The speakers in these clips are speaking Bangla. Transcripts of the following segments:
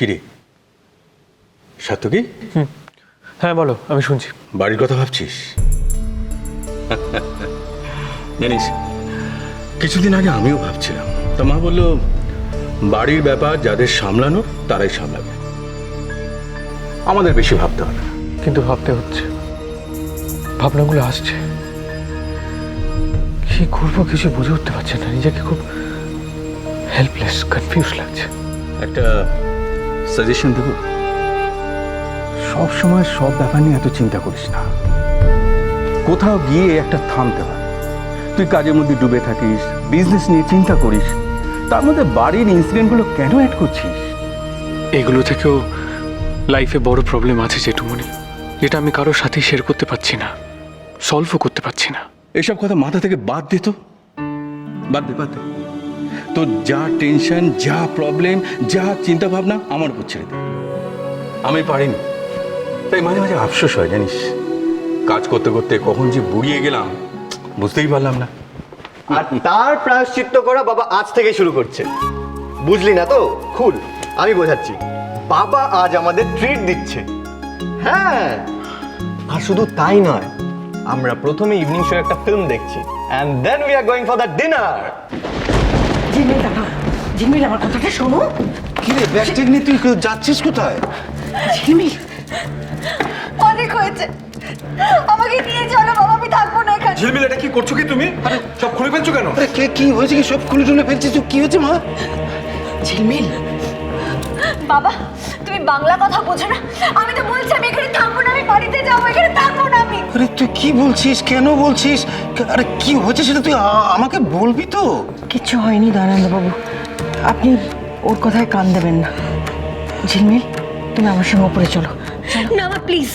কিরে সত্য কি? হ্যাঁ বলো আমি শুনছি। বাড়ির কথা ভাবছিস? জানিস কিছুদিন আগে আমিও ভাবছিলাম। তা মা বলল বাড়ির ব্যাপার যাদের সামলানোর তারাই সামলাবে। আমাদের বেশি ভাবতে হবে কিন্তু ভাবতে হচ্ছে। ভাবনাগুলো আসছে। কি করব কিছু বুঝে উঠতে পারছে না। নিজেকে খুব হেল্পলেস কনফিউজ লাগছে। একটা সাজেশন দেবো? সব সময় সব ব্যাপার নিয়ে এত চিন্তা করিস না। কোথাও গিয়ে একটা থামতে হয় তুই কাজের মধ্যে ডুবে থাকিস বিজনেস নিয়ে চিন্তা করিস তার মধ্যে বাড়ির ইনসিডেন্টগুলো কেন অ্যাড করছিস? এগুলো থেকেও লাইফে বড় প্রবলেম আছে যেটুমনি যেটা আমি কারোর সাথেই শেয়ার করতে পারছি না সলভও করতে পারছি না। এসব কথা মাথা থেকে বাদ দে তো। বাদ দে বাদ দে। তো যা টেনশন যা প্রবলেম যা চিন্তা ভাবনা আমার উপর ছেড়ে দে। আমি পারিনি। তাই মাঝে মাঝে আফসোস হয়, জানিস? কাজ করতে করতে কখন যে বুড়িয়ে গেলাম, বুঝতেই পারলাম না। আর তার প্রায়শ্চিত্ত করা বাবা আজ থেকে শুরু করছে। বুঝলি না তো? খুল, আমি বোঝাচ্ছি। বাবা আজ আমাদের ট্রিট দিচ্ছে। হ্যাঁ আর শুধু তাই নয়, আমরা প্রথমে ইভিনিং শো একটা ফিল্ম দেখছি। And then we are going for the dinner জিমিল আমার কথাটা শোনো। কিরে ব্যাগ টেক নিয়ে তুই যাচ্ছিস কোথায়? জিমিল অনেক হয়েছে। আমাকে নিয়ে চলো বাবা আমি থাকব না এখানে। ঝিলমিল এটা কি করছ কি তুমি? সব খুলে ফেলছো কেন? আরে কে কি হয়েছে কি? সব খুলে টুলে ফেলছিস তুই? কি হয়েছে মা? ঝিলমিল বাবা তুমি বাংলা কথা বোঝো না। আমি তো বলছি আমি এখানে থাকব না আমি বাড়িতে যাব এখানে থাকব না আমি। আরে তুই কি বলছিস? কেন বলছিস? আরে কি হয়েছে সেটা তুই আমাকে বলবি তো? কিচ্ছু হয়নি দয়ানন্দ বাবু। আপনি ওর কথায় কান দেবেন না। ঝিলমিল তুমি আমার সঙ্গে উপরে চলো। না মা প্লিজ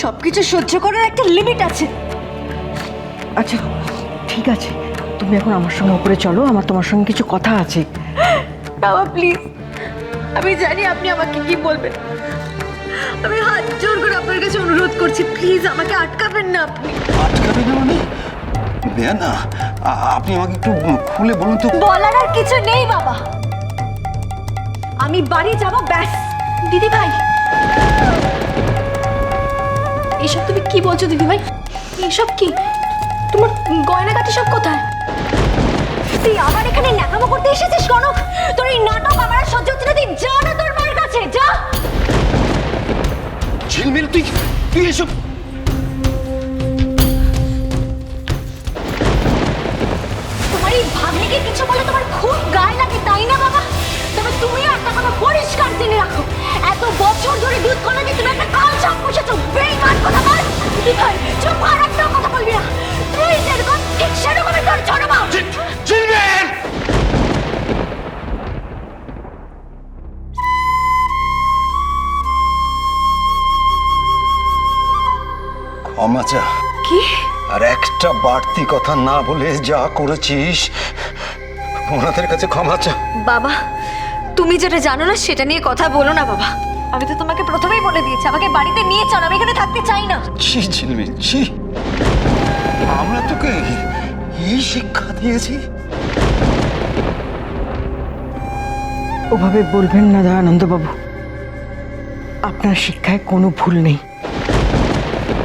সবকিছু সহ্য করার একটা লিমিট আছে। আচ্ছা ঠিক আছে। তুমি এখন আমার সঙ্গে উপরে চলো আমার তোমার সঙ্গে কিছু কথা আছে। বাবা প্লিজ আমি জানি আপনি আমাকে কি বলবেন। আমি হাত জোর করে আপনার কাছে অনুরোধ করছি। প্লিজ আমাকে আটকাবেন না আপনি। আটকাবেন না মানে? বেয়া না? আ- আপনি আমাকে একটু খুলে বলুন তো। বলার আর কিছু নেই বাবা। আমি বাড়ি যাব ব্যাস। দিদি ভাই এসব তুমি কি বলছো দিদি ভাই এসব কি? তোমার গয়নাগাটি সব কোথায়? তুই আবার এখানে ন্যাকামো করতে এসেছিস কনক তোর এই নাটক আমার সহ্য হচ্ছে না। তুই যা না তোর মায়ের কাছে যা। ঝিলমিল তুই তুই এসব বছর ধরে দুধ কলা তুমি একটা কাল চাপ বসেছো বেইমান কথা বল। তুই ভাই চুপ আর একটা কথা বলবি না। তুই যেরকম ঠিক সেরকমই তোর মা ক্ষমা চা কি? আর একটা বাড়তি কথা না বলে যা করেছিস ওনাদের কাছে ক্ষমা চা। বাবা তুমি যেটা জানো না সেটা নিয়ে কথা বলো না বাবা। আমি তো তোমাকে প্রথমেই বলে দিয়েছি আমাকে বাড়িতে নিয়ে চলো আমি এখানে থাকতে চাই না। ছি ঝিলমিল ছি। আমরা তোকে এই শিক্ষা দিয়েছি? ওভাবে বলবেন না দয়ানন্দ বাবু আপনার শিক্ষায় কোনো ভুল নেই।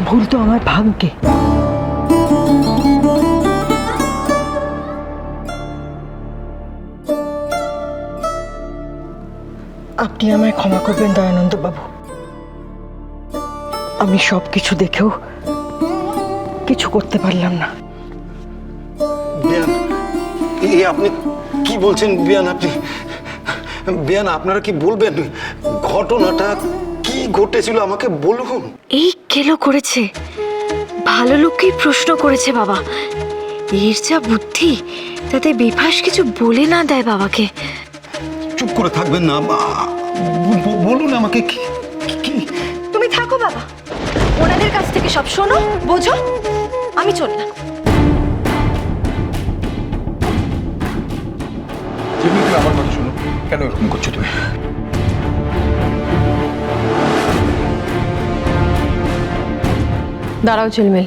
ভুল তো আমার ভাগ্যে। আপনি আমায় ক্ষমা করবেন দয়ানন্দ বাবু। আমি সব কিছু দেখেও কিছু করতে পারলাম না। বিয়ান আপনি কি বলছেন বিয়ান আপনি? বিয়ান আপনারা কি বলবেন? ঘটনাটা কি ঘটেছিল আমাকে বলুন। এই কেলো করেছে। ভালো লোককেই প্রশ্ন করেছে বাবা। এর যা বুদ্ধি তাতে বিভাস কিছু বলে না দেয় বাবাকে। চুপ করে থাকবেন না বলুন আমাকে কি তুমি থাকো বাবা। ওনাদের কাছ থেকে সব শোনো বোঝো। আমি চললাম। আমার কথা শোনো। কেন এরকম করছ তুমি? দাঁড়াও ঝিলমিল।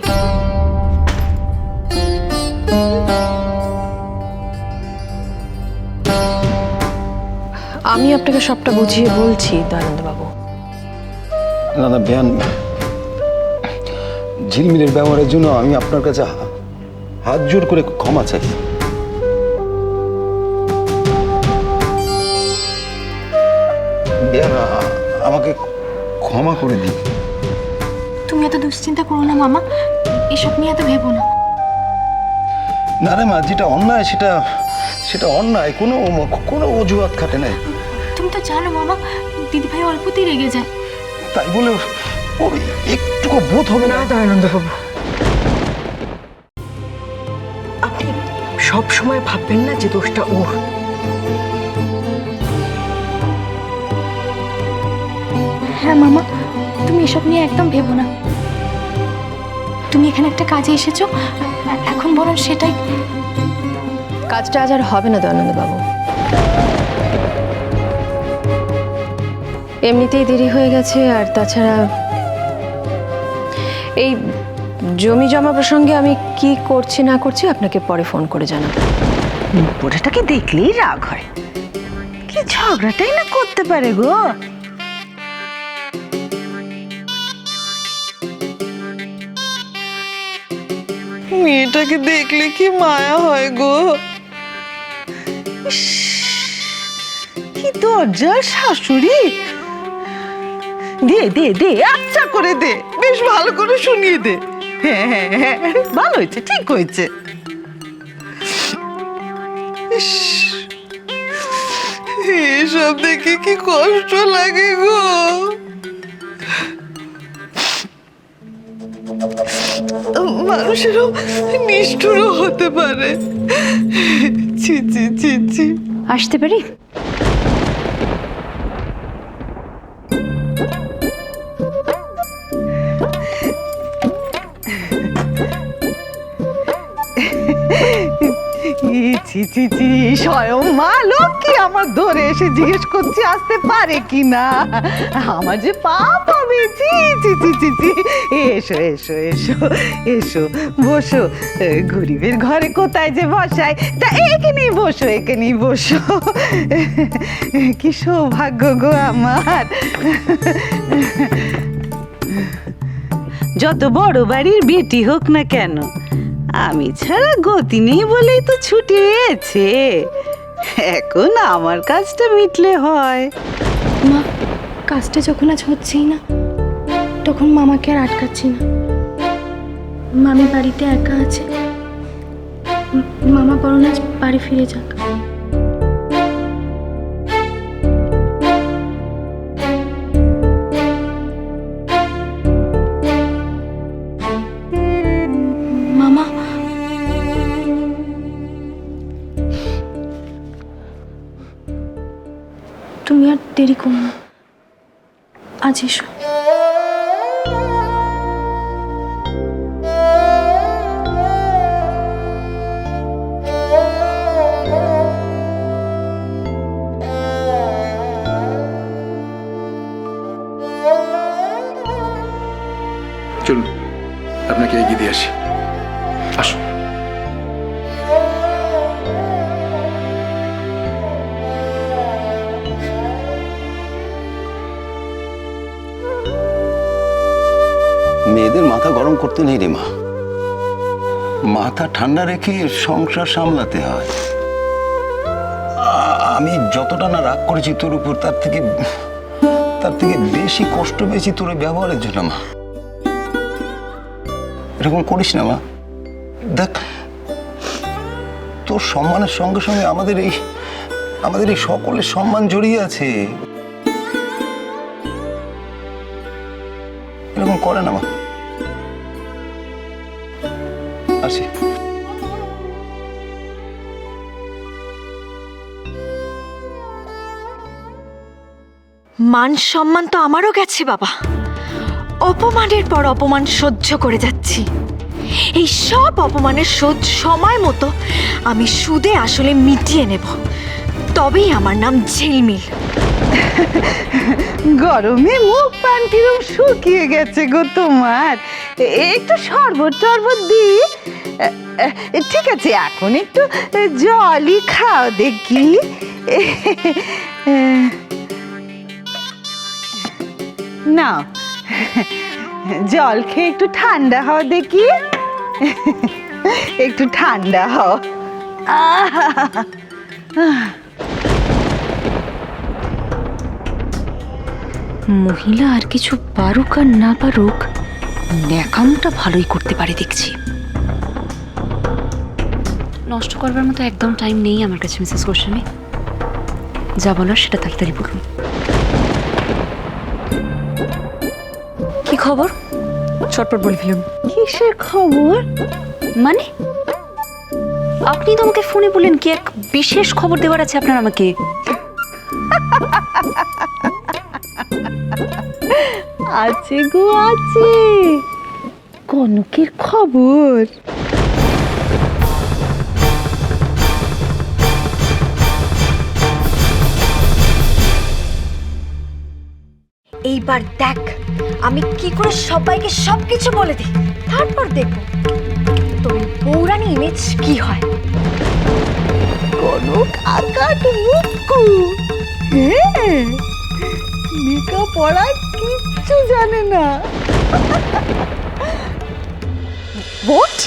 আমি আপনাকে সবটা বুঝিয়ে বলছি দয়ানন্দবাবু না না বেয়ান। ঝিলমিলের ব্যবহারের জন্য আমি আপনার কাছে হাত জোর করে ক্ষমা চাই। আমাকে ক্ষমা করে দিন। তুমি এত দুশ্চিন্তা করো না মামা। এসব নিয়ে এত ভেবো না। না রে মা যেটা অন্যায় সেটা সেটা অন্যায়। কোনো কোনো অজুহাত খাটে নাই। তুমি তো জানো মামা দিদিভাই অল্পতেই রেগে যায়। তাই বলে ওর- একটুকু বোধ হবে না না দয়ানন্দবাবু। আপনি সব সময় ভাববেন না যে দোষটা ওর। হ্যাঁ মামা তুমি এসব নিয়ে একদম ভেবো না। তুমি এখানে একটা কাজে এসেছ এখন বরং সেটাই কাজটা আজ আর হবে না দয়ানন্দবাবু। এমনিতেই দেরি হয়ে গেছে, আর তাছাড়া এই জমি জমা প্রসঙ্গে আমি কি করছি না করছি আপনাকে পরে ফোন করে জানাব। পোড়াটাকে দেখলেই রাগ হয়। কি ঝগড়াটাই না করতে পারে গো? মেয়েটাকে দেখলে কি মায়া হয় গো? কি দরজার শাশুড়ি? দে দে দে আচ্ছা করে দে। বেশ ভালো করে শুনিয়ে দে। হ্যাঁ হ্যাঁ হ্যাঁ ভালো হয়েছে, ঠিক হয়েছে। এসব দেখে কি কষ্ট লাগে গো। মানুষেরও নিষ্ঠুরও হতে পারে। ছি ছি ছি। আসতে পারি? ছি ছি ছি, স্বয়ং মা লক্ষ্মী আমার ধরে এসে জিজ্ঞেস করছে, আসতে পারে কি না আমার যে পাপ হবে, ছি ছি ছি ছি ছি। এসো এসো এসো এসো, বসো। গরিবের ঘরে কোথায় যে বসায়? তা এখানেই বসো এখানেই বসো। কি সৌভাগ্য গো আমার। যত বড় বাড়ির বেটি হোক না কেন আমি ছাড়া গতি নেই বলেই তো ছুটি হয়েছে এখন আমার কাজটা মিটলে হয়। মা, কাজটা যখন আজ হচ্ছেই না, তখন মামাকে আর আটকাচ্ছি না। মামি বাড়িতে একা আছে। মামা বরং আজ বাড়ি ফিরে যাক। তুমি আর দেরি করো আজ এসো। চলুন আপনাকে এগিয়ে দিয়ে আসি। আসুন। মেয়েদের মাথা গরম করতে নেই রে মা। মাথা ঠান্ডা রেখে সংসার সামলাতে হয়। আমি যতটা না রাগ করেছি তোর উপর, তার থেকে তার থেকে বেশি কষ্ট পেয়েছি তোর ব্যবহারের জন্য মা। এরকম করিস না মা। দেখ, তোর সম্মানের সঙ্গে সঙ্গে আমাদের এই আমাদের এই সকলের সম্মান জড়িয়ে আছে। এরকম করে না মা আসি। মান সম্মান তো আমারও গেছে, বাবা। অপমানের পর অপমান সহ্য করে যাচ্ছি। এই সব অপমানের শোধ সময় মতো আমি সুদে আসলে মিটিয়ে নেব। তবেই আমার নাম ঝিলমিল। গরমে মুখ পান কিরম শুকিয়ে গেছে গো তোমার। একটু শরবত টরবত দি ঠিক আছে, এখন একটু জলই খাও দেখি। না জল খেয়ে একটু ঠান্ডা হও দেখি। একটু ঠান্ডা হও। আহ। মহিলা আর কিছু পারুক আর না পারুক ন্যাকামটা ভালোই করতে পারে দেখছি। নষ্ট করবার মতো একদম টাইম নেই আমার কাছে মিসেস গোস্বামী যা বলার সেটা তাড়াতাড়ি বলুন। কি খবর? চটপট বলে ফেলুন। কিসের খবর? মানে? আপনি তো আমাকে ফোনে বললেন কি এক বিশেষ খবর দেওয়ার আছে আপনার আমাকে। আছে গো আছে। কনকের খবর। এইবার দেখ আমি কি করে সবাইকে সবকিছু বলে দিই। তারপর দেখব তোর পৌরাণী ইমেজ কি হয়। কনক আকাট মুক্কু হ্যাঁ লেখা পড়া কিচ্ছু জানে না। হোয়াট